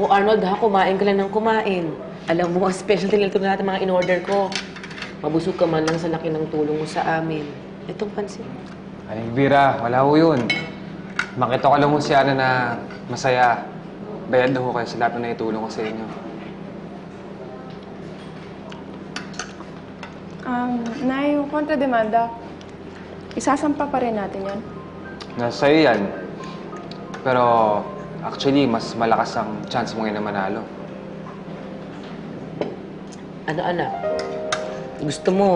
O Arnold ha, kumain ka lang ng kumain. Alam mo, ang specialty nito na natin mga in-order ko. Mabusog ka man lang sa laki ng tulong mo sa amin. Itong pansin. Ay, Bira, wala ho yun. Makita ko lang mo si Ana na masaya. Bayad na ho kayo sa lahat na naitulong ko sa inyo. Um, Nay, yung kontra-demanda, isasampa pa rin natin yan. Nasa iyo yan. Pero actually, mas malakas ang chance mo ngayon na manalo. Ano anak? Gusto mo,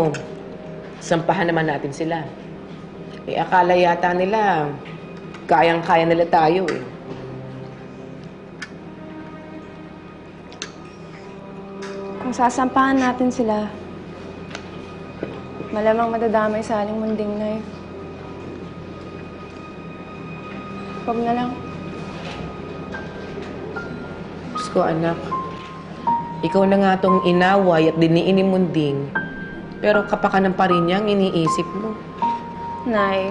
sampahan naman natin sila. Eh, akala yata nila, kayang-kaya nila tayo eh. Kung sasampahan natin sila, malamang madadamay sa aling munding Nay. Huwag na lang. Ko, anak. Ikaw na nga tong inaway at diniin ni Munding. Pero kapakanan pa rin niya ang iniisip mo. Nay,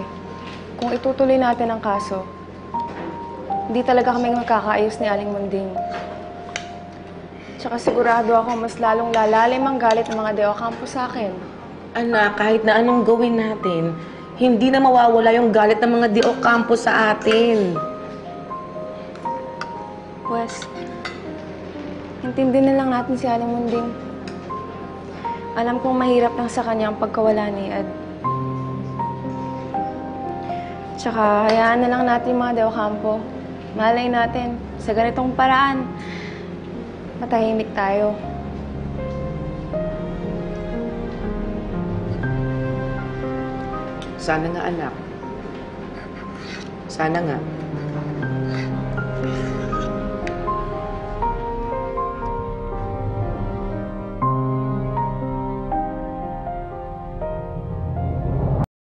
kung itutuloy natin ang kaso, hindi talaga kami magkakaayos ni Aling Munding. Tsaka sigurado ako mas lalong lalalim ang galit ng mga Deo Campo sa akin. Anak, kahit na anong gawin natin, hindi na mawawala yung galit ng mga Di Ocampo sa atin. Wes, intindihin na lang natin si Aling Munding. Alam kong mahirap lang sa kanya ang pagkawala ni Ed. Tsaka, hayaan na lang natin mga Deo Campo. Malay natin, sa ganitong paraan, matahimik tayo. Sana nga, anak. Sana nga.